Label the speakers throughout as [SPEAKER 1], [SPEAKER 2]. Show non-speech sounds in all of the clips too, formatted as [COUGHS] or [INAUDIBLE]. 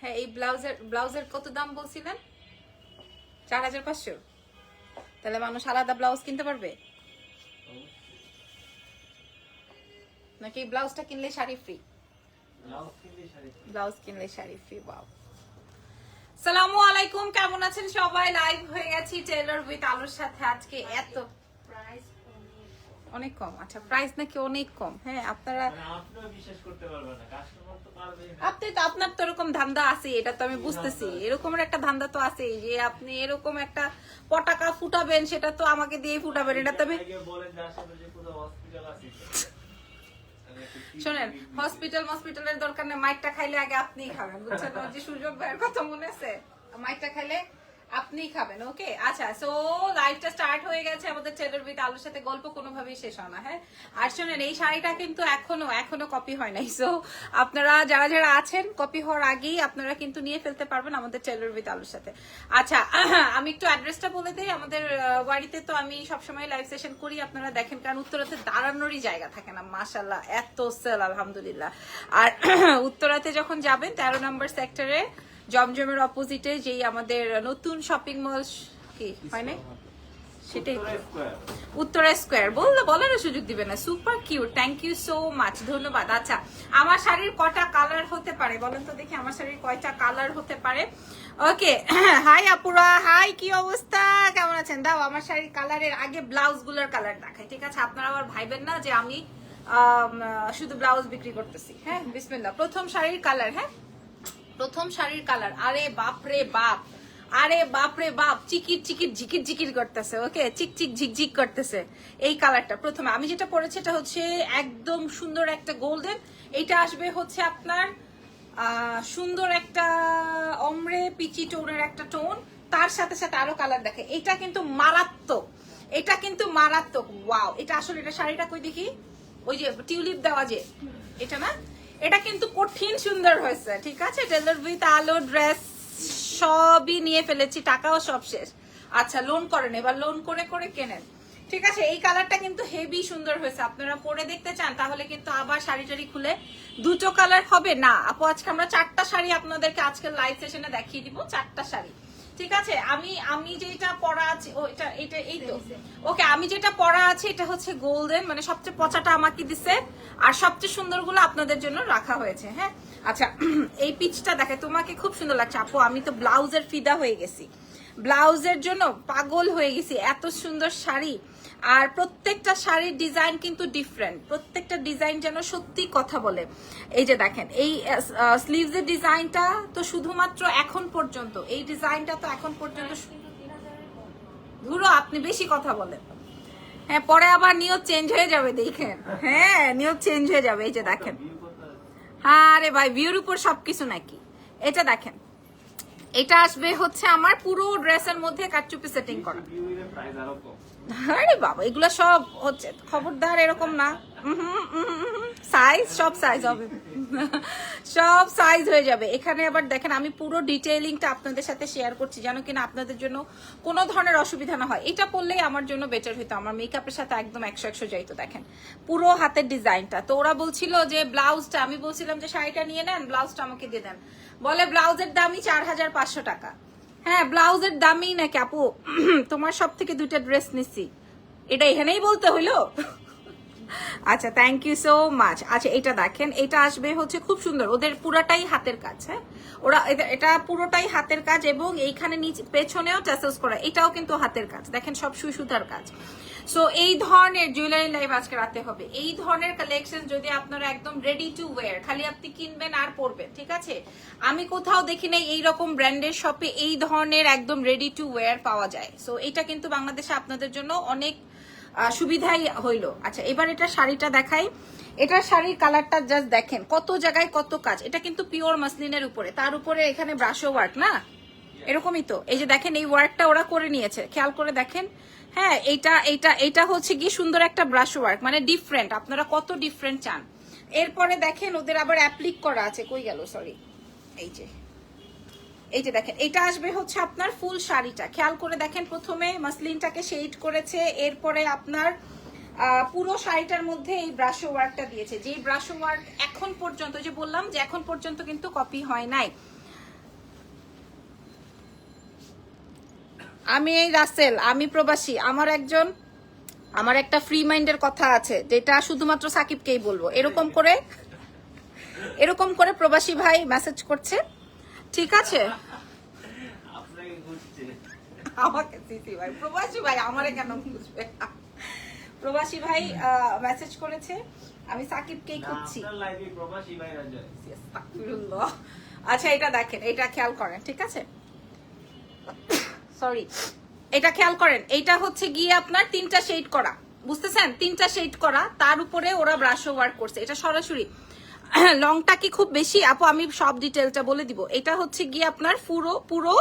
[SPEAKER 1] হ্যাঁ এই ব্লাউজের ব্লাউজের কত দাম বলছিলেন? চার হাজার পাঁচশো? তাহলে মানুষ আলাদা ব্লাউজ কিনতে পারবে? নাকি ব্লাউজটা কিনলে শাড়ি ফ্রি ব্লাউজ কিনলে শাড়ি ফ্রি বাও সালামু আলাইকুম কেমন আছেন সবাই? লাইভ হয়ে গেছি টেলর উইথ আলোর সাথে আজকে এত অনেক কম। আচ্ছা প্রাইস নাকি অনেক কম। হ্যাঁ আপনারা
[SPEAKER 2] মানে বিশ্বাস করতে পারবেন না কাস্টমার তো পারবে
[SPEAKER 1] আপনি তো আপনার তো এরকম ধান্দা আছে এটা তো আমি বুঝতেছি। এরকম একটা ধান্দা তো আছে যে আপনি এরকম একটা পটাকা ফুটাবেন সেটা তো আমাকে দিয়ে ফুটাবেন। এটা তো আমি
[SPEAKER 2] বলেন যে আশেপাশে কোথাও হসপিটাল আছে
[SPEAKER 1] শোনেন হসপিটাল হসপিটালের দরকার নেই মাইকটা খাইলে আগে আপনিই খাবেন বুঝছেন? যে সুযোগ ভাইয়ের কথা মনে আছে? মাইকটা খাইলে আপনিই খাবেন ওকে আচ্ছা সো লাইভটা স্টার্ট হয়ে গেছে আমাদের টেলর উইথ আলুর সাথে, গল্প কোনোভাবেই শেষ হয় না হ্যাঁ? আর শোনেন, এই শাড়িটা কিন্তু এখনও এখনও কপি হয় নাই সো আপনারা, যারা যারা আছেন কপি হওয়ার আগেই আপনারা কিন্তু নিয়ে ফেলতে পারবেন আমাদের টেলর উইথ আলুর সাথে। আচ্ছা [CLEARS THROAT] আমি একটু অ্যাড্রেসটা বলে দিই, আমাদের বাড়িতে তো আমি সবসময় লাইভ সেশন করি, আপনারা দেখেন কারণ উত্তরাতে দাঁড়ানোরই জায়গা থাকে না মাশাল্লাহ এত সেল আলহামদুলিল্লাহ। আর [CLEARS THROAT] উত্তরাতে যখন যাবেন, তেরো নম্বর সেক্টরে জমজমের অপোজিটে যেই আমাদের নতুন শপিং মল কি, হয় না সেটাই। স্কোয়ার বলার সুযোগ দিবে না। Super thank you so much ধন্যবাদ। আচ্ছা আমার শাড়ির কটা কালার হতে পারে? তো দেখি আমার শাড়ির কয়টা কালার হতে পারে। ওকে হাই [CLEARS THROAT] আপুরা। হাই কি অবস্থা? কেমন আছেন? দাও, আমার শাড়ির কালারের আগে ব্লাউজগুলোর কালার দেখাই, ঠিক আছে? আপনারা আবার ভাইবেন না যে আমি শুধু ব্লাউজ বিক্রি করতেছি। হ্যাঁ বিসমিল্লাহ। প্রথম শাড়ির কালার হ্যাঁ? প্রথম শাড়ির কালার আরে বাপ রে বাপ। আরে বাপ রে বাপ। চিকির চিকির ঝিকির ঝিকির করতেছে ওকে চিক চিক ঝিকঝিক করতেছে এই কালারটা প্রথমে আমি যেটা পরেছি এটা হচ্ছে একদম সুন্দর একটা গোল্ডেন এটা আসবে হচ্ছে আপনার সুন্দর একটা অমরে পিচি টোনের একটা টোন। তার সাথে সাথে আরও কালার দেখে। এটা কিন্তু মারাত্মক। এটা কিন্তু মারাত্মক। ওয়াও এটা আসলে এটা শাড়িটা কই দেখি? ওই যে টিউলিপ দেওয়া যে, এটা না? এটা কিন্তু কঠিন সুন্দর হয়েছে, ঠিক আছে? টেলার উইথ আলো ড্রেস সবই নিয়ে ফেলেছি, টাকাও সব শেষ। আচ্ছা লোন করেন, এবার লোন করে করে কেনেন। ঠিক আছে, এই কালারটা কিন্তু হেভি সুন্দর হয়েছে। আপনারা পরে দেখতে চান, তাহলে কিন্তু আবার শাড়ি টাড়ি খুলে দুটো কালার হবে। না, আপু, আজকে আমরা চারটা শাড়ি আপনাদেরকে আজকে লাইভ সেশনে দেখিয়ে দিব, চারটা শাড়ি। ঠিক আছে? আমি আমি যেটা পরা আছে ও এটা এটা এই তো। ওকে আমি যেটা পরা আছে এটা হচ্ছে গোল্ডেন মানে সবচেয়ে পচাটা আমাকে দিছে। আর সবচেয়ে সুন্দরগুলো আপনাদের জন্য রাখা হয়েছে হ্যাঁ? আচ্ছা [CLEARS THROAT] এই পিচটা দেখে তোমাকে খুব সুন্দর লাগছে। আপু আমি তো ব্লাউজের ফিদা হয়ে গেছি। ব্লাউজের জন্য পাগল হয়ে গেছি। এত সুন্দর শাড়ি। আর প্রত্যেকটা শাড়ির ডিজাইন কিন্তু ডিফারেন্ট প্রত্যেকটা ডিজাইন যেন সত্যি কথা বলে। এই যে দেখেন, এই স্লিভস এর ডিজাইনটা তো শুধুমাত্র এখন পর্যন্ত, এই ডিজাইনটা তো এখন পর্যন্ত ধুরো, আপনি বেশি কথা বলেন। হ্যাঁ পরে আবার নিয়ত চেঞ্জ হয়ে যাবে, দেখেন। হ্যাঁ নিয়ত চেঞ্জ হয়ে যাবে, এই যে দেখেন। হ্যাঁ রে ভাই ভিউর উপর সবকিছু নাকি? এটা দেখেন, এটা আসবে হচ্ছে আমার পুরো ড্রেসের মধ্যে কাটচুপি সেটিং করা।
[SPEAKER 2] আরও আরে
[SPEAKER 1] বাবা, এগুলা সব হচ্ছে, খবরদার এরকম না। সাইজ সব সাইজ হবে। সব সাইজ হয়ে যাবে। এখানে আবার দেখেন, আমি পুরো ডিটেইলিংটা আপনাদের সাথে শেয়ার করছি, যেন কিনা আপনাদের জন্য কোনো ধরনের অসুবিধা না হয়। এটা পরলেই আমার জন্য বেটার হইতো, আমার মেকআপের সাথে একদম একশো একশো যাইতো, দেখেন। পুরো হাতের ডিজাইনটা তো ওরা বলছিল যে ব্লাউজটা আমি বলছিলাম যে, শাড়িটা নিয়ে নেন ব্লাউজটা আমাকে দিয়ে দেন। বলে ব্লাউজের দামই চার হাজার পাঁচশো টাকা। হ্যাঁ ব্লাউজের দামই নাকি আপু? [CLEARS THROAT] তোমার সব থেকে দুইটা ড্রেস নিছি। এটা এখানেই বলতে হইল? আচ্ছা থ্যাংক ইউ সো মাচ আচ্ছা এটা দেখেন, এটা আসবে হচ্ছে খুব সুন্দর। ওদের পুরাটাই হাতের কাজ হ্যাঁ? ওরা এটা- পুরোটাই হাতের কাজ এবং এইখানে পেছনেও টাসেলস করা, এটাও কিন্তু হাতের কাজ। দেখেন, সব সুই সুতার কাজ। সো এই ধরনের জুয়েলারি লাইভ আজকে রাতে হবে। এই ধরনের কালেকশন যদি আপনারা একদম রেডি টু ওয়্যার খালি আপনি কিনবেন আর পরবেন, ঠিক আছে? আমি কোথাও দেখি নাই এইরকম ব্র্যান্ডের শপে এই ধরনের একদম রেডি টু ওয়্যার পাওয়া যায়। সো এটা কিন্তু বাংলাদেশে আপনাদের জন্য অনেক সুবিধাই হইল। আচ্ছা এবার এটা শাড়িটা দেখাই। এটা শাড়ির কালারটা জাস্ট দেখেন, কত জায়গায় কত কাজ। এটা কিন্তু পিওর মাসলিনের উপরে। তার উপরে এখানে ব্রাশো ওয়ার্ক না? এরকমই তো। এই যে দেখেন, এই ওয়ার্কটা ওরা করে নিয়েছে। খেয়াল করে দেখেন। হ্যাঁ এইটা এইটা এটা হচ্ছে কি সুন্দর একটা ব্রাশ ওয়ার্ক মানে ডিফারেন্ট আপনারা কত ডিফারেন্ট চান। এরপরে দেখেন, ওদের আবার অ্যাপ্লিক করা আছে। কই গেল? সরি এই যে। এই যে দেখেন, এটা আসবে হচ্ছে আপনার ফুল শাড়িটা। খেয়াল করে দেখেন, প্রথমে মাসলিনটাকে শেড করেছে, এরপরে আপনার পুরো শাড়িটার মধ্যে এই ব্রাশ ওয়ার্কটা দিয়েছে। যে ব্রাশ ওয়ার্ক এখন পর্যন্ত যে বললাম যে এখন পর্যন্ত কিন্তু কপি হয় নাই। আমি এই রাসেল, আমি প্রবাসী। আমার একজন, আমার একটা ফ্রি মাইন্ডের কথা আছে, যেটা শুধুমাত্র সাকিবকেই বলব। এরকম করে এরকম করে প্রবাসী ভাই মেসেজ করছে। ঠিক আছে? আমাকে সিসি ভাই প্রবাসী ভাই আমারে কেন বুঝবে প্রবাসী ভাই মেসেজ করেছে আমি সাকিবকেই খুঁজছি। আচ্ছা এটা দেখেন এটা খেয়াল করেন ঠিক আছে? সরি এটা খেয়াল করেন এটা হচ্ছে গিয়ে আপনার তিনটা শেড করা বুঝতেছেন? তিনটা শেড করা তার উপরে ওরা ব্রাশ ওয়ার্ক করছে এটা সরাসরি। [COUGHS] লংটা কি খুব বেশি? আপু, আমি সব ডিটেলটা বলে দিব। এটা হচ্ছে গিয়ে আপনার পুরো পুরো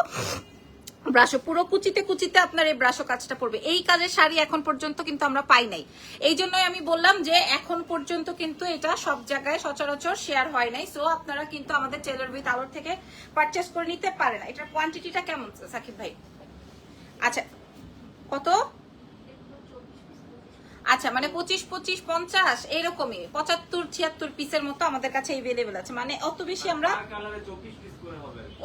[SPEAKER 1] ব্রাশো, পুরো কুচিতে কুচিতে আপনার এই ব্রাশো কাজটা পড়বে। এই কাজের শাড়ি এখন পর্যন্ত কিন্তু আমরা পাই নাই। এই জন্যই আমি বললাম যে এখন পর্যন্ত কিন্তু এটা সব জায়গায় সচরাচর শেয়ার হয় নাই। সো আপনারা কিন্তু আমাদের টেলার উইথ আলোর থেকে পারচেস করে নিতে পারেন। এটার কোয়ান্টিটিটা কেমন, সাকিব ভাই? আচ্ছা কত? আচ্ছা মানে পঁচিশ পঁচিশ পঞ্চাশ এইরকমই পঁচাত্তর ছিয়াত্তর পিসের মতো আমাদের কাছে এভেলেবেল আছে। মানে অত বেশি আমরা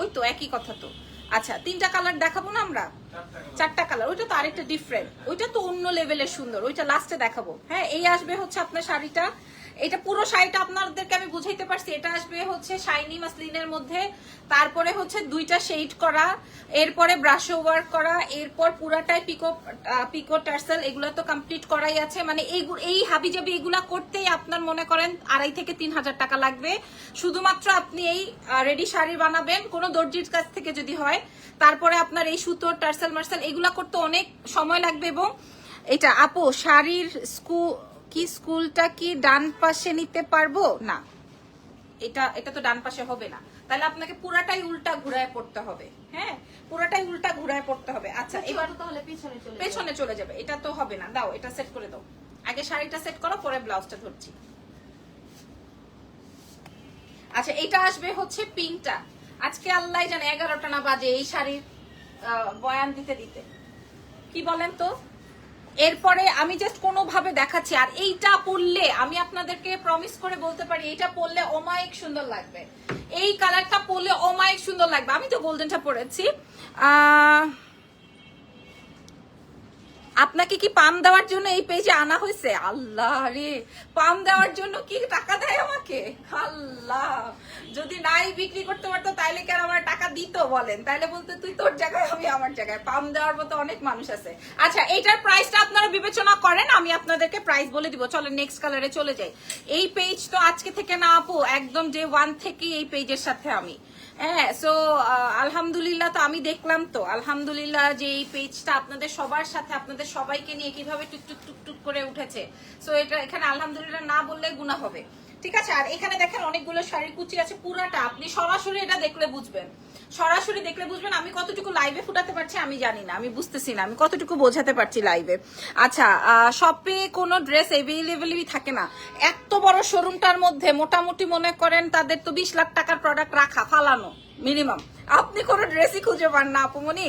[SPEAKER 1] ওই তো একই কথা তো। আচ্ছা তিনটা কালার দেখাবো না আমরা?
[SPEAKER 2] চারটা কালার।
[SPEAKER 1] ওইটা তো আরেকটা ডিফারেন্ট ওইটা তো অন্য লেভেলের সুন্দর ওইটা লাস্টে দেখাবো। হ্যাঁ এই আসবে হচ্ছে আপনার শাড়িটা। এটা পুরো শাড়িটা আপনাদেরকে আমি বুঝাইতে পারছি। এটা আসবে হচ্ছে শাইনি মাসলিনের মধ্যে। তারপরে হচ্ছে দুইটা শেড করা, এরপরে ব্রাশ ওয়ার্ক করা, এরপর পুরাটাই পিকো পিকো টার্সেল এগুলো তো কমপ্লিট করাই আছে। মানে এই হাবিজাবি এগুলা করতেই আপনার মনে করেন আড়াই থেকে তিন হাজার টাকা লাগবে। শুধুমাত্র আপনি এই রেডি শাড়ি বানাবেন, কোনো দর্জির কাছ থেকে যদি হয়। তারপরে আপনার এই সুতোর টার্সেল মার্সেল, এগুলা করতে অনেক সময় লাগবে এবং এটা আপো, শাড়ির স্কুল কি স্কুলটা কি ডান পাশে নিতে পারব? না। এটা এটা তো ডান পাশে হবে না। তাহলে আপনাকে পুরাটাই উল্টা ঘুরায় পড়তে হবে। হ্যাঁ? পুরাটাই উল্টা ঘুরায় পড়তে হবে। আচ্ছা এবার
[SPEAKER 3] তাহলে পিছনে চলে।
[SPEAKER 1] পেছনে চলে যাবে। এটা তো হবে না। দাও এটা সেট করে দাও। আগে শাড়িটা সেট করো পরে ব্লাউজটা ধরছি। আচ্ছা এটা আসবে হচ্ছে পিঙ্কটা। আজকে আল্লাহ জানে এগারোটা না বাজে এই শাড়ির বয়ান দিতে দিতে। কি বলেন তো? এরপরে আমি জাস্ট কোনোভাবে দেখাচ্ছি, আর এইটা পরলে আমি আপনাদেরকে প্রমিস করে বলতে পারি, এইটা পরলে অমায়িক সুন্দর লাগবে। এই কালারটা পরলে অমায়িক সুন্দর লাগবে। আমি তো গোল্ডেনটা পরেছি আহ আপনাকে কি পাম দেওয়ার জন্য এই পেজে আনা হয়েছে? আল্লাহ রে, পাম দেওয়ার জন্য কি টাকা দেয় আমাকে? আল্লাহ, যদি নাই বিক্রি করতে পারতো তাইলে কি আর আমার টাকা দিত বলেন? তাইলে বলতে তুই তোর জায়গায়, আমি আমার জায়গায়। পাম দেওয়ার মতো অনেক মানুষ আছে। আচ্ছা এইটার প্রাইসটা আপনারা বিবেচনা করেন, আমি আপনাদেরকে প্রাইস বলে দিব। চলো নেক্সট কালারে চলে যাই। এই পেজ তো আজকে থেকে না আপু, একদম যে ওয়ান থেকে এই পেজের সাথে আমি। হ্যাঁ সো আলহামদুলিল্লাহ তো আমি দেখলাম তো। আলহামদুলিল্লাহ যে এই পেজটা আপনাদের সবার সাথে, আপনাদের সবাইকে নিয়ে কীভাবে টুকটুক টুক টুক টুক করে উঠেছে। সো এটা এখানে আলহামদুলিল্লাহ না বললে গুণা হবে। ঠিক আছে? আর এখানে দেখেন অনেকগুলো শাড়ির কুচি আছে, পুরাটা। আপনি সরাসরি এটা দেখলে বুঝবেন। সরাসরি দেখলে বুঝবেন আমি কতটুকু লাইভে ফুটাতে পারছি, আমি জানি না। আমি বুঝতেছি না, আমি কতটুকু বোঝাতে পারছি লাইভে আচ্ছা শপে কোনো ড্রেস এভেলেবেলই থাকে না। এত বড় শোরুমটার মধ্যে মোটামুটি মনে করেন তাদের তো বিশ লাখ টাকার প্রোডাক্ট রাখা, ফালানো মিনিমাম আপনি কোনো ড্রেসই খুঁজে পান না আপুমনি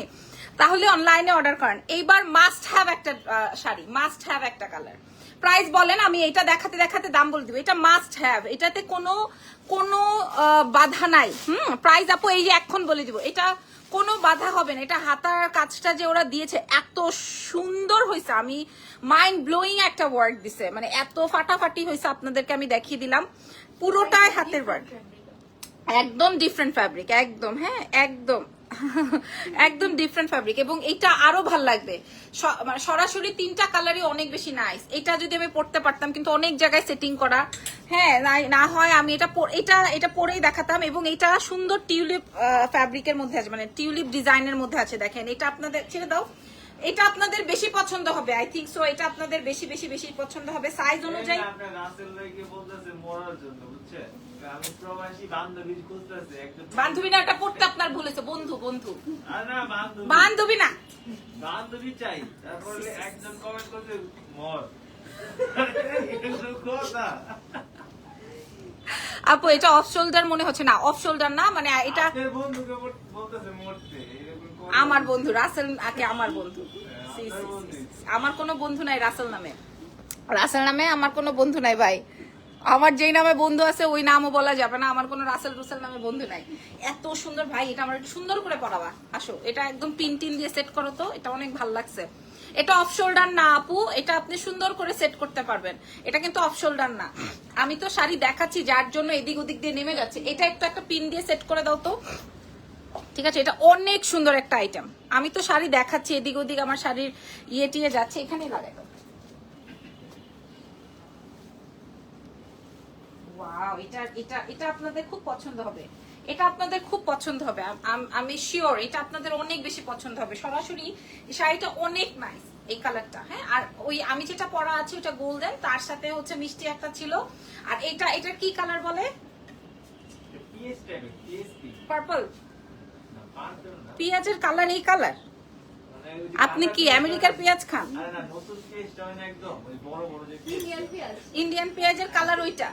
[SPEAKER 1] তাহলে অনলাইনে অর্ডার করেন। এইবার মাস্ট হ্যাভ একটা শাড়ি মাস্ট হ্যাভ একটা কালার প্রাইস বলেন, আমি এটা দেখাতে দেখাতে দাম বলে দিব। এটা মাস্ট হ্যাভ এটাতে কোনো কোনো বাধা নাই। হুম প্রাইস আপু এই যে এখন বলে দিব। এটা কোনো বাধা হবে না। এটা হাতার কাজটা যে ওরা দিয়েছে, এত সুন্দর হয়েছে আমি মাইন্ড ব্লোয়িং একটা ওয়ার্ক দিছে। মানে এত ফাটাফাটি হয়েছে আপনাদেরকে আমি দেখিয়ে দিলাম। পুরোটাই হাতের ওয়ার্ক একদম ডিফারেন্ট ফ্যাব্রিক একদম হ্যাঁ একদম। একদম ডিফারেন্ট ফ্যাব্রিক এবং এটা আরও ভালো লাগবে। মানে সরাসরি তিনটা কালারই অনেক বেশি নাইস এটা যদি আমি পড়তে পারতাম কিন্তু অনেক জায়গায় সেটিং করা। হ্যাঁ না- না হয় আমি এটা এটা এটা পরেই দেখাতাম এবং এটা সুন্দর টিউলিপ ফ্যাব্রিকের মধ্যে আছে মানে টিউলিপ ডিজাইনের মধ্যে আছে দেখেন। এটা আপনাদের ছেড়ে দাও। এটা আপনাদের বেশি পছন্দ হবে আই থিঙ্ক সো এটা আপনাদের বেশি বেশি বেশি পছন্দ হবে। সাইজ অনুযায়ী
[SPEAKER 2] বান্ধবী
[SPEAKER 1] না এটা পড়তে আপনার ভুলেছে বন্ধু বন্ধু।
[SPEAKER 2] বান্ধবী।
[SPEAKER 1] না।
[SPEAKER 2] বান্ধবী চাই তারপরে একজন কমেন্ট করছে মর। [LAUGHS]
[SPEAKER 1] আপু এটা অফ শোল্ডার মনে হচ্ছে না অফ শোল্ডার না মানে এটা। আমার বন্ধু রাসেল আকে আমার বন্ধু। সি। আমার কোনো বন্ধু নাই রাসেল নামে। রাসেল নামে আমার কোনো বন্ধু নাই ভাই। আমার যেই নামে বন্ধু আছে, ওই নামও বলা যাবে না। আমার কোনো রাসেল রুসেল নামে বন্ধু নাই। এত সুন্দর ভাই, এটা আমার একটু সুন্দর করে পড়াবা। আসো, এটা একদম পিন টিন দিয়ে সেট করো তো, এটা অনেক ভালো লাগছে। এটা অফ শোল্ডার না, আপু, এটা আপনি সুন্দর করে সেট করতে পারবেন। এটা কিন্তু অফ শোল্ডার না। আমি তো শাড়ি দেখাচ্ছি, যার জন্য এদিক ওদিক দিয়ে নেমে যাচ্ছে। এটা একটু একটা পিন দিয়ে সেট করে দাও তো। ঠিক আছে, এটা অনেক সুন্দর একটা আইটেম আমি তো শাড়ি দেখাচ্ছি, এদিক ওদিক আমার শাড়ির ইয়ে টিয়ে যাচ্ছে, এখানেই লাগাই দাও ওয়াও এটা এটা এটা আপনাদের খুব পছন্দ হবে। এটা আপনাদের খুব পছন্দ হবে। আম- শিওর এটা আপনাদের অনেক বেশি পছন্দ হবে। সরাসরি শাড়িটা অনেক নাইস এই কালারটা হ্যাঁ? আর ওই আমি যেটা পরা আছে ওটা গোল্ডেন তার সাথে হচ্ছে মিষ্টি একটা ছিল। আর এটা এটা কি কালার বলে? পার্পল পেঁয়াজের কালার এই কালার আপনি কি আমেরিকার পেঁয়াজ খান? ইন্ডিয়ান পেঁয়াজের কালার ওইটা।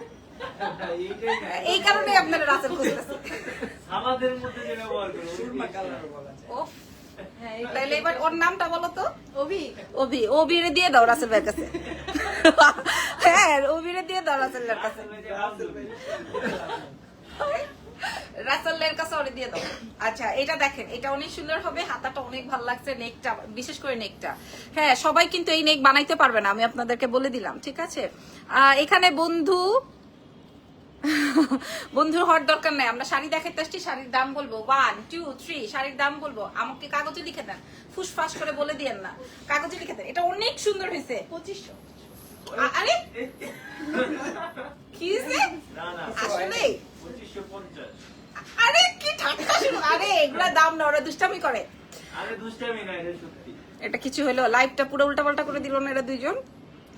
[SPEAKER 1] এই কারণে আপনারা রাসেল খুঁজতেছেন।
[SPEAKER 2] সামাদের মধ্যে যে ব্যবহার করে সুরমা কালার
[SPEAKER 1] ওফ, তাহলে এবার ওর নামটা বলো তো। অভি অভি অভিরে দিয়ে দাও রাসেল ভাইয়ের কাছে। হ্যাঁ অভিরে দিয়ে দাও রাসেল ভাইয়ের কাছে। রাসেলের কাছে ওরে দিয়ে দাও। আচ্ছা এটা দেখেন এটা অনেক সুন্দর হবে হাতাটা অনেক ভালো লাগছে নেকটা বিশেষ করে নেকটা। হ্যাঁ সবাই কিন্তু এই নেক বানাইতে পারবে না আমি আপনাদেরকে বলে দিলাম ঠিক আছে? আহ, এখানে বন্ধু বন্ধুর হওয়ার দরকার নাই। আমরা শাড়ি দেখাতে আসছি শাড়ির দাম বলব ওয়ান টু থ্রি শাড়ির দাম বলব। আমাকে কাগজে লিখে দেন। ফুসফাস করে বলে দিয়েন না। কাগজে লিখে দেন। এটা অনেক সুন্দর হয়েছে।
[SPEAKER 3] পঁচিশশো।
[SPEAKER 1] আরে! কি হয়েছে?
[SPEAKER 2] না না
[SPEAKER 1] আসলে আরে কি ঠাট্টা শুরু। আরে এগুলা দাম না ওরা দুষ্টামি করে।
[SPEAKER 2] আরে দুষ্টামি না এটা সত্যি।
[SPEAKER 1] এটা কিছু হলো। লাইভটা পুরো উল্টাপাল্টা করে দিল না এরা দুইজন?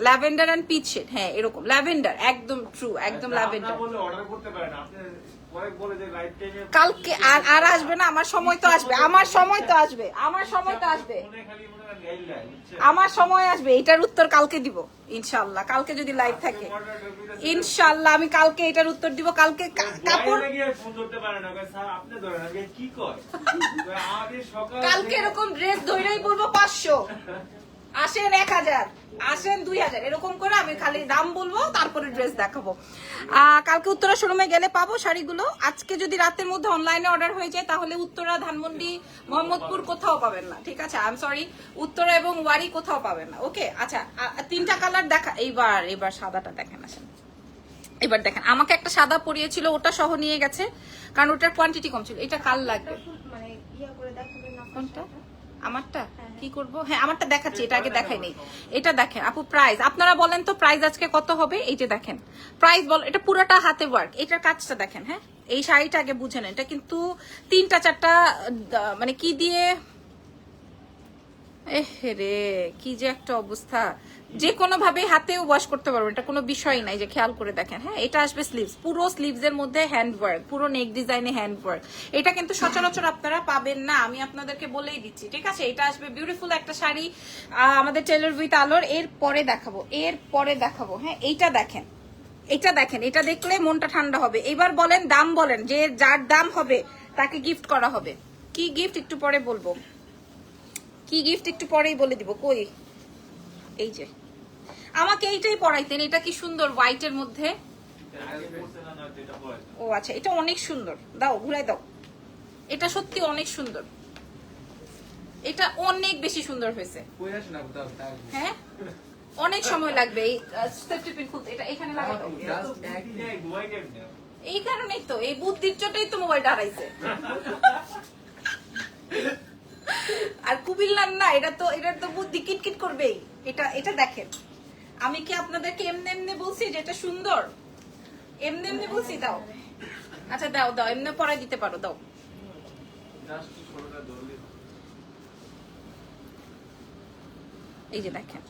[SPEAKER 1] ল্যাভেন্ডার এন্ড পিচ শেড হ্যাঁ এরকম। ল্যাভেন্ডার একদম ট্রু একদম
[SPEAKER 2] আচ্ছা,
[SPEAKER 1] ল্যাভেন্ডার কালকে আর আর আসবে না আমার সময় তো আসবে আমার সময় তো আসবে আমার সময় তো আসবে? আমার সময় আসবে এটার উত্তর কালকে দিব ইনশাল্লাহ কালকে যদি লাইভ থাকে। ইনশাল্লাহ আমি কালকে এটার উত্তর দিব কালকে কাপড় [LAUGHS] কালকে এরকম ড্রেস ধরেই পড়ব পাঁচশো। [LAUGHS] আসেন এক হাজার আসেন দুই হাজার। এরকম করে আমি খালি দাম বলব তারপরে ড্রেস দেখাবো। কালকে উত্তরা শোরুমে গেলে পাবো শাড়িগুলো। আজকে যদি রাতের মধ্যে অনলাইনে অর্ডার হয়ে যায় তাহলে উত্তরা ধানমন্ডি মোহাম্মদপুর কোথাও পাবেন না। ঠিক আছে? আই এম সরি উত্তরা এবং ওয়ারি কোথাও পাবেন না। ওকে আচ্ছা তিনটা কালার দেখা এইবার এবার সাদাটা দেখেন আসেন। এবার দেখেন আমাকে একটা সাদা পরিয়েছিল ওটা সহ নিয়ে গেছে কারণ ওটার কোয়ান্টিটি কম ছিল। এটা কাল লাগবে।
[SPEAKER 3] মানে ইয়া
[SPEAKER 1] কোনটা? আমারটা? কি করব? হ্যাঁ আমারটা দেখাচ্ছি এটা আগে দেখাই নেই। এটা দেখেন আপু প্রাইস আপনারা বলেন তো প্রাইস আজকে কত হবে? এই যে দেখেন প্রাইস বল এটা পুরোটা হাতে ওয়ার্ক এটার কাজটা দেখেন হ্যাঁ? এই শাড়িটা আগে বুঝে নেন। এটা কিন্তু তিনটা চারটা মানে কি দিয়ে? এ রে কি যে একটা অবস্থা। যে কোনো ভাবে হাতেও ওয়াশ করতে পারবেন এটা কোনো বিষয় নাই যে খেয়াল করে দেখেন হ্যাঁ? এটা আসবে স্লিভস পুরো স্লিভস এর মধ্যে হ্যান্ড ওয়ার্ক পুরো নেক ডিজাইনে হ্যান্ড ওয়ার্ক এটা কিন্তু সচরাচর আপনারা পাবেন না, আমি আপনাদেরকে বলেই দিচ্ছি, ঠিক আছে? এটা আসবে বিউটিফুল একটা শাড়ি আমাদের টেলর উইথ আলোর। এর পরে দেখাবো, এর পরে দেখাবো হ্যাঁ? এইটা দেখেন এটা দেখেন, এটা দেখলে মনটা ঠান্ডা হবে। এবার বলেন, দাম বলেন, যে যার দাম হবে, তাকে গিফট করা হবে। কি গিফট একটু পরে বলব। কি গিফট একটু পরেই বলে দিব। কই? এই যে। আমাকে এইটাই পড়াইতেন এটা কি সুন্দর হোয়াইটের মধ্যে। ও আচ্ছা এটা অনেক সুন্দর। দাও ঘুরাই দাও। এটা সত্যি অনেক সুন্দর। এটা অনেক বেশি সুন্দর হয়েছে। হ্যাঁ? অনেক সময় লাগবে এই সেফটি পিন খুলতে এটা এখানে লাগাই দাও।
[SPEAKER 2] এত বুদ্ধি নেই, ঘুমাই কেমনে?
[SPEAKER 1] এই কারণেই তো এই বুদ্ধির চোটেই তো মোবাইল হারাইছে। আর কুমিল্লার না এটা তো এটার তো বুদ্ধি কিটকিট করবেই। এটা এটা দেখেন। আমি কি আপনাদেরকে এমনি এমনি বলছি যে এটা সুন্দর? এমনি এমনি বলছি, দাও। আচ্ছা দাও দাও, এমনি পরে দিতে পারো, দাও। এই যে দেখেন।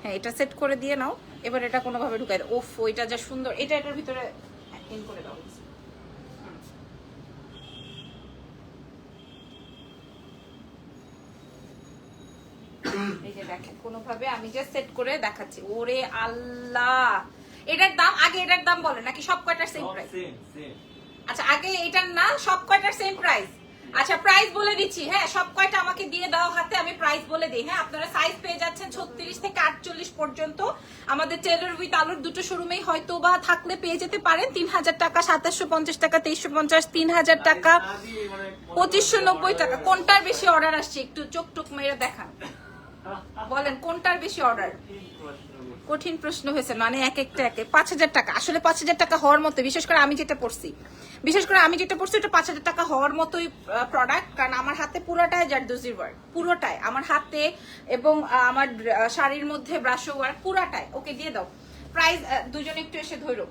[SPEAKER 1] হ্যাঁ এটা সেট করে দিয়ে নাও। এবার এটা কোনোভাবে ঢুকাই দাও। ওফ, ওইটা যা সুন্দর। এটা এটার ভিতরে ইন করে দাও এই যে দেখেন কোনোভাবে আমি যে সেট করে দেখাচ্ছি। ওরে আল্লাহ! এটার দাম আগে এটার দাম বলে নাকি সব কয়টার সেম প্রাইস. আচ্ছা আগে এটার না সব কয়টার সেম প্রাইস আচ্ছা প্রাইস বলে দিচ্ছি হ্যাঁ সব কয়টা আমাকে দিয়ে দেওয়া হাতে আমি প্রাইস বলে দিই। হ্যাঁ আপনারা সাইজ পেয়ে যাচ্ছেন ছত্রিশ থেকে আটচল্লিশ পর্যন্ত। আমাদের টেলর উইথ আলুর দুটো শোরুমেই হয়তো বা থাকলে পেয়ে যেতে পারেন। তিন হাজার টাকা সাতাশশো পঞ্চাশ টাকা তেইশশো পঞ্চাশ তিন হাজার টাকা
[SPEAKER 2] মানে
[SPEAKER 1] পঁচিশশো নব্বই টাকা। কোনটার বেশি অর্ডার আসছে? একটু চোখ টোক মেরে দেখান। বলেন, কোনটার বেশি অর্ডার। কঠিন প্রশ্ন হয়েছে মানে এক একটা একে। পাঁচ হাজার টাকা। আসলে পাঁচ হাজার টাকা হওয়ার মতো বিশেষ করে আমি যেটা পড়ছি। বিশেষ করে আমি যেটা পড়ছি, ওটা পাঁচ হাজার টাকা হওয়ার মতোই প্রোডাক্ট কারণ আমার হাতে পুরোটাই জারদোজির ওয়ার্ক পুরোটাই। আমার হাতে এবং আমার শাড়ির মধ্যে ব্রাশো ওয়ার্ক পুরাটাই। ওকে, দিয়ে দাও। প্রাইস দুজন একটু এসে ধরো।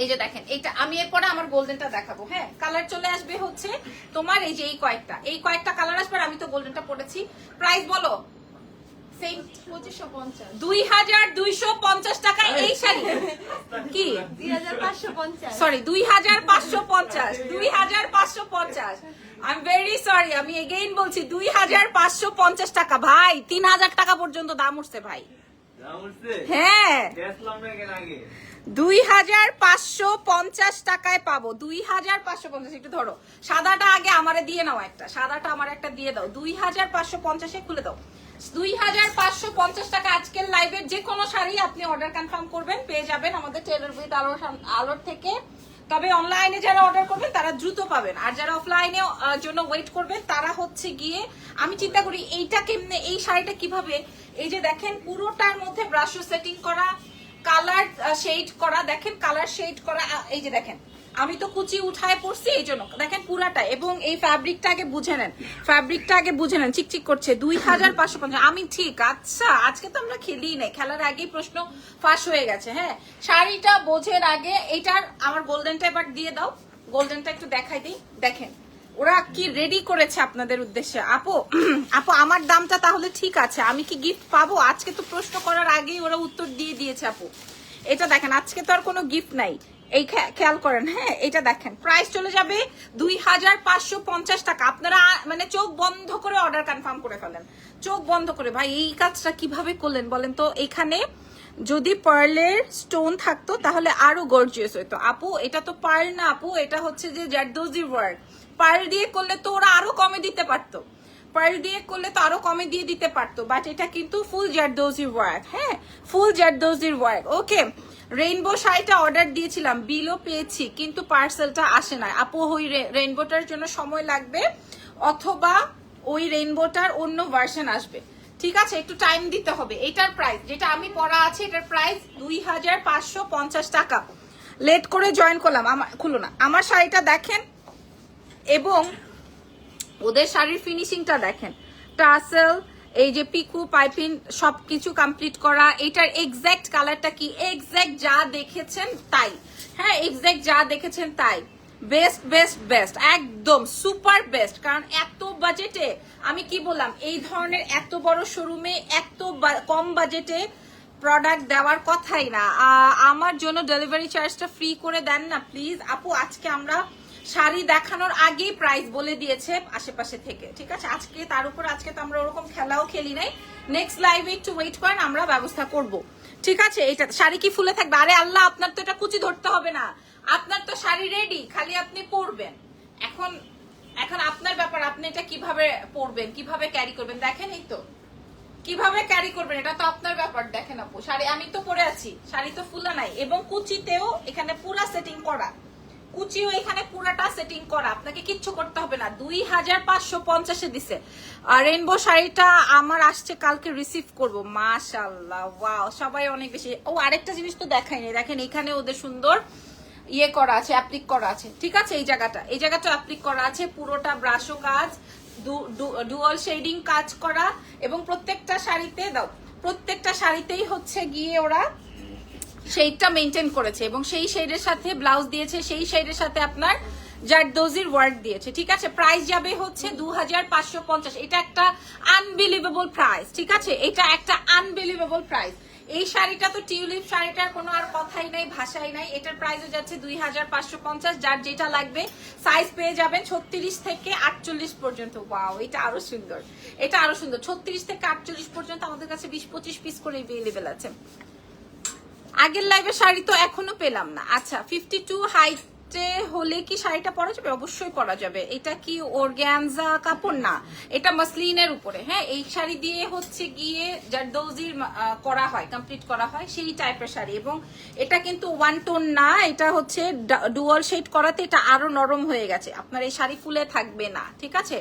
[SPEAKER 1] এই যে দেখেন, এইটা আমি এরপরে আমার গোল্ডেনটা দেখাবো হ্যাঁ? কালার চলে আসবে হচ্ছে তোমার এই যে এই কয়েকটা। এই কয়েকটা কালার আসবে আর আমি তো গোল্ডেনটা পড়েছি। প্রাইস বলো সেম
[SPEAKER 3] পঁচিশশো পঞ্চাশ।
[SPEAKER 1] দুই হাজার দুইশো পঞ্চাশ টাকা এই শাড়ি। কি? Sorry I am very sorry আমি এগেইন বলছি দুই হাজার পাঁচশো পঞ্চাশ টাকা। ভাই তিন হাজার টাকা পর্যন্ত দাম উঠছে ভাই। হ্যাঁ? দুই হাজার পাঁচশো পঞ্চাশ টাকায় পাবো। দুই হাজার পাঁচশো পঞ্চাশ একটু ধরো। সাদাটা আগে আমারে দিয়ে নাও একটা। সাদাটা আমার একটা দিয়ে দাও। দুই হাজার পাঁচশো পঞ্চাশে খুলে দাও। দুই হাজার পাঁচশো পঞ্চাশ টাকা আজকের লাইভের যে কোনো শাড়ি আপনি অর্ডার কনফার্ম করবেন, পেয়ে যাবেন আমাদের টেলার উইথ আলোর আলোর থেকে। তবে অনলাইনে যারা অর্ডার করবেন, তারা দ্রুত পাবেন। আর যারা অফলাইনে জন্য ওয়েট করবেন, তারা হচ্ছে গিয়ে, আমি চিন্তা করি এইটা কেমনে, এই শাড়িটা কীভাবে, এই যে দেখেন পুরোটার মধ্যে ব্রাশো সেটিং করা কালার শেড করা, দেখেন কালার শেড করা এই যে দেখেন, আমি তো কুচি উঠায় পড়ছি এই জন্য, দেখেন পুরাটা, এবং এই ফ্যাব্রিকটা আগে বুঝে নেন ফ্যাব্রিকটা আগে বুঝে নেন চিকচিক করছে, দুই হাজার পাঁচশো পঞ্চাশ, আমি ঠিক আচ্ছা আজকে তো আমরা খেলি নাই, খেলার আগেই প্রশ্ন ফাঁস হয়ে গেছে হ্যাঁ শাড়িটা বোঝের আগে এইটার আমার গোল্ডেনটা এবার দিয়ে দাও গোল্ডেনটা একটু দেখাই দিই, দেখেন ওরা কি রেডি করেছে আপনাদের উদ্দেশ্যে? আপু [CLEARS THROAT] আপু, আমার দামটা তাহলে ঠিক আছে। আমি কি গিফট পাবো? আজকে তো প্রশ্ন করার আগেই ওরা উত্তর দিয়ে দিয়েছে, আপু। এটা দেখেন, আজকে তো আর কোনো গিফট নাই। এই খেয়াল করেন হ্যাঁ এটা দেখেন। প্রাইস চলে যাবে দুই হাজার পাঁচশো পঞ্চাশ টাকা। আপনারা মানে চোখ বন্ধ করে অর্ডার কনফার্ম করে ফেলেন। চোখ বন্ধ করে, ভাই, এই কাজটা কীভাবে করলেন বলেন তো? এখানে যদি পার্লের স্টোন থাকতো, তাহলে আরও গর্জিয়াস হতো আপু, এটা তো পার্ল না, আপু, এটা হচ্ছে যে জারদোজি ওয়ার্ক পার্ল দিয়ে করলে তো ওরা আরও কমে দিতে পারতো। পার্ল দিয়ে করলে তো আরও কমে দিয়ে দিতে পারতো। বাট এটা কিন্তু ফুল জারদোজি ওয়ার্ক হ্যাঁ? ফুল জারদোজির ওয়ার্ক ওকে রেইনবো শাড়িটা অর্ডার দিয়েছিলাম বিলও পেয়েছি, কিন্তু পার্সেলটা আসে না আপু, ওই রেইনবোটার জন্য সময় লাগবে, অথবা ওই রেইনবোটার অন্য ভার্সন আসবে। ঠিক আছে, একটু টাইম দিতে হবে। এটার প্রাইস যেটা আমি পড়া আছে, এটার প্রাইস দুই হাজার পাঁচশো পঞ্চাশ টাকা। লেট করে জয়েন করলাম, আমার খুলো না। আমার শাড়িটা দেখেন এবং ওদের শাড়ির ফিনিশিংটা দেখেন। টাসেল এই যে পিকু পাইপিং সবকিছু কমপ্লিট করা। এটার এক্স্যাক্ট কালারটা কি? এক্স্যাক্ট যা দেখেছেন তাই। হ্যাঁ এক্স্যাক্ট যা দেখেছেন তাই। বেস্ট বেস্ট বেস্ট একদম সুপার বেস্ট কারণ এত বাজেটে আমি কি বললাম, এই ধরনের এত বড় শোরুমে এত কম বাজেটে প্রোডাক্ট দেওয়ার কথাই না। আমার জন্য ডেলিভারি চার্জটা ফ্রি করে দেন না প্লিজ আপু, আজকে আমরা শাড়ি দেখানোর আগেই প্রাইস বলে দিয়েছে আশেপাশে থেকে, ঠিক আছে? আজকে তার উপর, আজকে তো আমরা ওরকম খেলাও খেলি নাই। নেক্সট লাইভে একটু ওয়েট করেন, আমরা ব্যবস্থা করব। ঠিক আছে? এটা শাড়ি কি ফুলে থাকবে? আরে আল্লাহ, আপনার তো এটা কুচি ধরতে হবে না। আপনার তো শাড়ি রেডি খালি আপনি পরবেন। এখন এখন আপনার ব্যাপার, আপনি এটা কীভাবে পরবেন? কীভাবে ক্যারি করবেন? দেখেন এই তো। কীভাবে ক্যারি করবেন? এটা তো আপনার ব্যাপার, দেখেন আপু। শাড়ি, আমি তো পরে আছি। শাড়ি তো ফুলা নাই। এবং কুচিতেও এখানে পুরা সেটিং করা। কুচিও এখানে পুরাটা সেটিং করা। আপনাকে কিচ্ছু করতে হবে না। দুই হাজার পাঁচশো পঞ্চাশে দিছে। আর রেনবো শাড়িটা আমার আসছে, কালকে রিসিভ করব। মাশাল্লাহ ওয়াও সবাই অনেক বেশি। ও, আরেকটা জিনিস তো দেখাইনি। দেখেন, এখানে ওদের সুন্দর ইয়ে করা আছে অ্যাপ্লিক করা আছে। ঠিক আছে, এই জায়গাটা। এই জায়গাটা অ্যাপ্লিক করা আছে, পুরোটা ব্রাশও কাজ ডুয়াল শেডিং কাজ করা, এবং প্রত্যেকটা শাড়িতে, দাও, প্রত্যেকটা শাড়িতেই হচ্ছে গিয়ে ওরা শেডটা মেনটেন করেছে এবং সেই শেডের সাথে ব্লাউজ দিয়েছে, সেই শেডের সাথে আপনার জারদোজির ওয়ার্ক দিয়েছে, ঠিক আছে? প্রাইস যাবে হচ্ছে দু হাজার পাঁচশো পঞ্চাশ। এটা একটা আনবিলিভেবল প্রাইস ঠিক আছে? এটা একটা আনবিলিভেবল প্রাইস এই শাড়িটা তো টিউলিপ শাড়িটার কোনো আর কথাই নাই, ভাষাই নাই। এটার প্রাইসও যাচ্ছে দুই হাজার পাঁচশো পঞ্চাশ। যার যেটা লাগবে সাইজ পেয়ে যাবেন ছত্রিশ থেকে আটচল্লিশ পর্যন্ত। ওয়াও এটা আরও সুন্দর। এটা আরও সুন্দর। ছত্রিশ থেকে আটচল্লিশ পর্যন্ত আমাদের কাছে বিশ পঁচিশ পিস করে এভেলেবেল আছে। আগের লাইভে শাড়ি তো এখনও পেলাম না। আচ্ছা ফিফটি টু হাইটে হলে কি শাড়িটা পরা যাবে? অবশ্যই পরা যাবে। এটা কি ওরগ্যানজা কাপড়? না এটা মাসলিনের উপরে। হ্যাঁ এই শাড়ি দিয়ে হচ্ছে গিয়ে জারদৌজির করা হয় কমপ্লিট করা হয় সেই টাইপের শাড়ি। এবং এটা কিন্তু ওয়ান টোন না এটা হচ্ছে ডুয়াল শেড করাতে এটা আরও নরম হয়ে গেছে। আপনার এই শাড়ি ফুলে থাকবে না ঠিক আছে?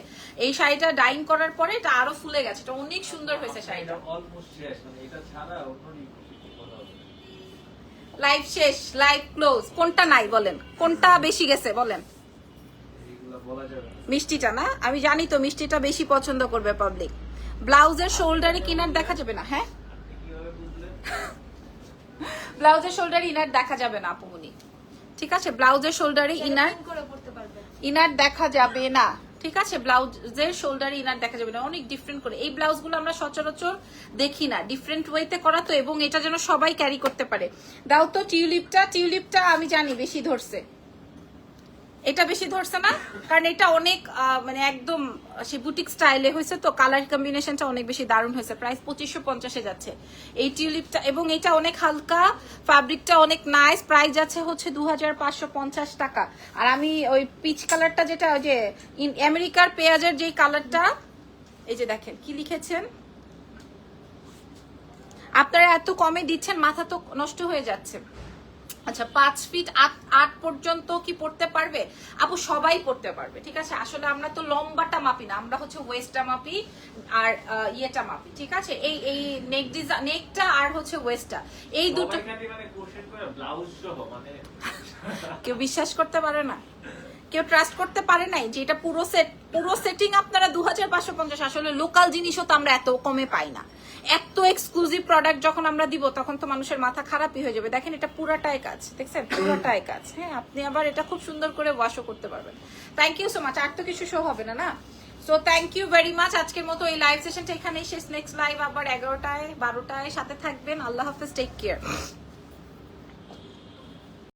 [SPEAKER 1] এই শাড়িটা ডাইং করার পরে এটা আরও ফুলে গেছে। এটা অনেক সুন্দর হয়েছে শাড়িটা।
[SPEAKER 2] অলমোস্ট শেষ মানে এটা ছাড়া অন্য কথা হবে
[SPEAKER 1] লাইভ শেষ লাইভ ক্লোজ। কোনটা নাই বলেন? কোনটা বেশি গেছে বলেন? মিষ্টিটা না? আমি জানি তো মিষ্টিটা বেশি পছন্দ করবে পাবলিক ব্লাউজের শোল্ডারে কিনার দেখা যাবে না হ্যাঁ? ব্লাউজের শোল্ডারে ইনার দেখা যাবে না আপুমনি ঠিক আছে? ব্লাউজের শোল্ডারে ইনার ইনার দেখা যাবে না। ঠিক আছে? ব্লাউজের শোল্ডার ইনার দেখা যাবে না। অনেক ডিফারেন্ট করে। এই ব্লাউজগুলো আমরা সচরাচর দেখি না। ডিফারেন্ট ওয়েতে করা তো, এবং এটা যেন সবাই ক্যারি করতে পারে। দাও তো টিউলিপটা। টিউলিপটা আমি জানি বেশি ধরছে। এটা বেশি ধরছে না, কারণ এটা অনেক মানে একদম, সে বুটিক স্টাইলে হয়েছে, তো কালার কম্বিনেশনটা অনেক বেশি দারুণ হয়েছে প্রাইস পঁচিশশো পঞ্চাশে যাচ্ছে। এই টিউলিপটা এবং এটা অনেক হালকা ফ্যাব্রিকটা অনেক নাইস প্রাইস যাচ্ছে হচ্ছে দু পঞ্চাশ টাকা। আর আমি ওই পিচ কালারটা যেটা, ওই যে আমেরিকার পেঁয়াজের যে কালারটা এই যে দেখেন, কি লিখেছেন? আপনারা এত কমে দিচ্ছেন, মাথা তো নষ্ট হয়ে যাচ্ছে। আচ্ছা পাঁচ ফিট আট আট পর্যন্ত কি পড়তে পারবে? আপু সবাই পড়তে পারবে ঠিক আছে? আসলে আমরা তো লম্বাটা মাপি না আমরা হচ্ছে ওয়েস্টটা মাপি আর ইয়েটা মাপি ঠিক আছে? এই এই নেক ডিজাইন নেকটা আর হচ্ছে ওয়েস্টটা এই দুটো
[SPEAKER 2] মানে মানে
[SPEAKER 1] কেউ বিশ্বাস করতে পারে না? কেউ ট্রাস্ট করতে পারে নাই যে এটা পুরো সেট পুরো সেটিং আপনারা দু হাজার পাঁচশো পঞ্চাশ, আসলে লোকাল জিনিসও তো আমরা এত কমে পাই না। এত এক্সক্লুসিভ প্রোডাক্ট যখন আমরা দিব, তখন তো মানুষের মাথা খারাপই হয়ে যাবে। দেখেন, এটা পুরাটাই কাজ, দেখছেন? পুরোটাই কাজ। হ্যাঁ আপনি আবার এটা খুব সুন্দর করে ওয়াশও করতে পারবেন। থ্যাংক ইউ সো মাচ আর তো কিছু শো হবে না না? So thank you very much আজকের মতো এই লাইভ সেশনটা এখানেই শেষ। নেক্সট লাইভ আবার এগারোটায়, বারোটায় সাথে থাকবেন। আল্লাহ হাফেজ টেক কেয়ার